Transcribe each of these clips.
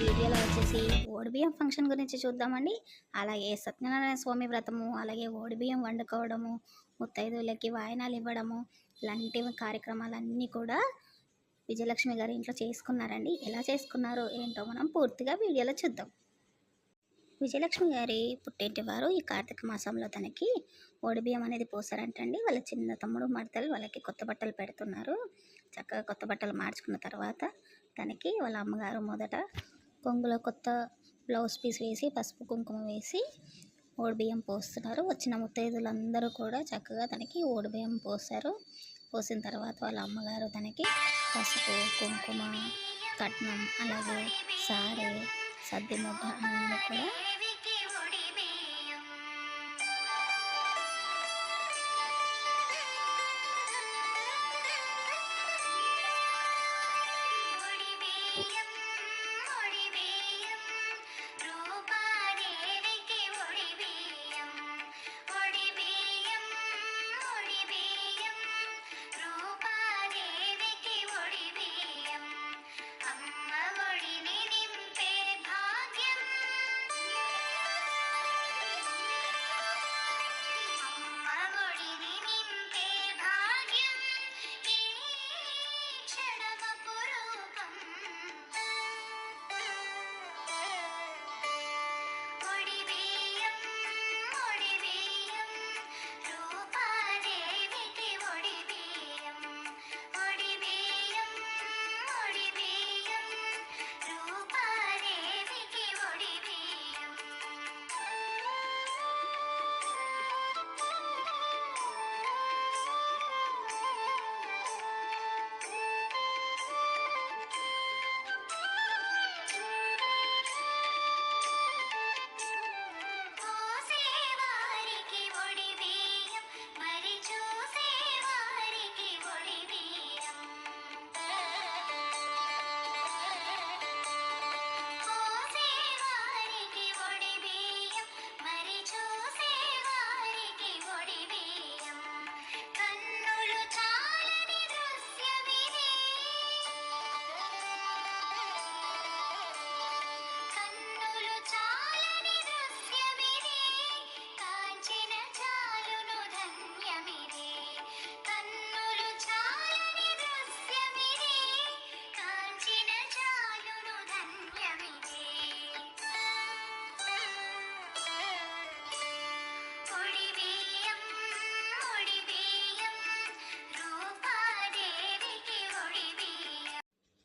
వీడియోలో వచ్చేసి ఓడిబియ్యం ఫంక్షన్ గురించి చూద్దామండి. అలాగే సత్యనారాయణ స్వామి వ్రతము అలాగే ఓడిబియ్యం వండుకోవడము ముత్తైదువులకి వాయనాలు ఇవ్వడము ఇలాంటి కార్యక్రమాలన్నీ కూడా విజయలక్ష్మి గారి ఇంట్లో చేసుకున్నారండి. ఎలా చేసుకున్నారో ఏంటో మనం పూర్తిగా వీడియోలో చూద్దాం. విజయలక్ష్మి గారి పుట్టింటి వారు ఈ కార్తీక మాసంలో తనకి ఓడిబియ్యం అనేది పోసారంటండి. వాళ్ళ చిన్న తమ్ముడు మడతలు వాళ్ళకి కొత్త బట్టలు పెడుతున్నారు. చక్కగా కొత్త బట్టలు మార్చుకున్న తర్వాత తనకి వాళ్ళ అమ్మగారు మొదట కొంగులో కొత్త బ్లౌజ్ పీస్ వేసి పసుపు కుంకుమ వేసి ఓడిబియ్యం పోస్తున్నారు. వచ్చిన ముత్తైదులందరూ కూడా చక్కగా తనకి ఓడిబియ్యం పోస్తారు పోసిన తర్వాత వాళ్ళ అమ్మగారు తనకి పసుపు కుంకుమ కట్నం అలాగే సారే సద్ది ముద్ద అన్నీ కూడా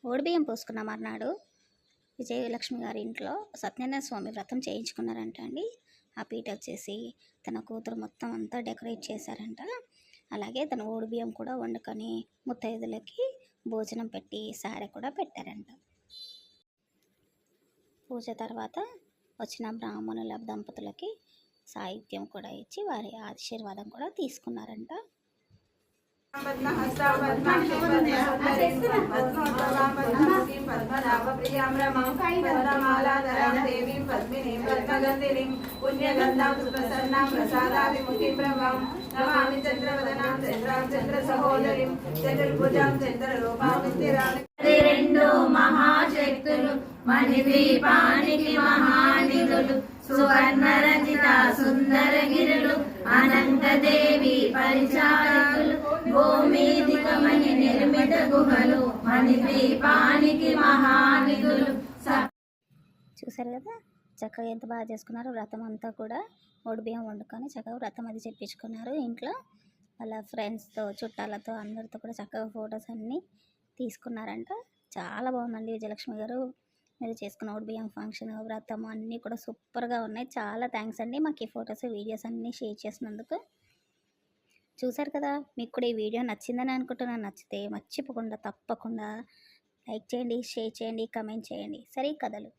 ఓడిబియ్యం పోసుకున్న మర్నాడు విజయలక్ష్మి గారి ఇంట్లో సత్యనారాయణ స్వామి వ్రతం చేయించుకున్నారంట అండి. ఆ పీట వచ్చేసి తన కూతురు మొత్తం అంతా డెకరేట్ చేశారంట. అలాగే తన ఓడిబియ్యం కూడా వండుకొని ముత్తైదులకి భోజనం పెట్టి సారె కూడా పెట్టారంట. పూజ తర్వాత వచ్చిన బ్రాహ్మణుల దంపతులకి సాహిత్యం కూడా ఇచ్చి వారి ఆశీర్వాదం కూడా తీసుకున్నారంట. దేవీం పద్మినీం పుణ్యగంధాం సుప్రసన్నాం ప్రసాదాభిముఖీం ప్రభాం నమామి చంద్రవదనాం చంద్రాం చంద్ర సహోదరిం చతుర్భుజాం చంద్రరూపాం రెండు మహాశక్తులు మణిదీపానికి మహానిధులు సువర్ణ రచిత సుందర గిరులు పరిచా గుహలు మణిద్వీపానికి మహానిధులు. చూసారు కదా? చక్కగా ఎంత బాగా చేసుకున్నారు. వ్రతం అంతా కూడా బియ్యం వండుకొని చక్కగా వ్రతం అది చెప్పించుకున్నారు ఇంట్లో. వాళ్ళ ఫ్రెండ్స్తో చుట్టాలతో అందరితో కూడా చక్కగా ఫొటోస్ అన్నీ తీసుకున్నారంట. చాలా బాగుందండి విజయలక్ష్మి గారు. మీరు చేసుకున్న బియ్యం ఫంక్షన్ వ్రతం అన్నీ కూడా సూపర్గా ఉన్నాయి. చాలా థ్యాంక్స్ అండి మాకు ఈ ఫొటోస్ వీడియోస్ అన్నీ షేర్ చేసినందుకు. చూసారు కదా మీకు కూడా ఈ వీడియో నచ్చిందని అనుకుంటున్నాను. నచ్చితే మర్చిపోకుండా తప్పకుండా లైక్ చేయండి షేర్ చేయండి కమెంట్ చేయండి. సరే కథలు.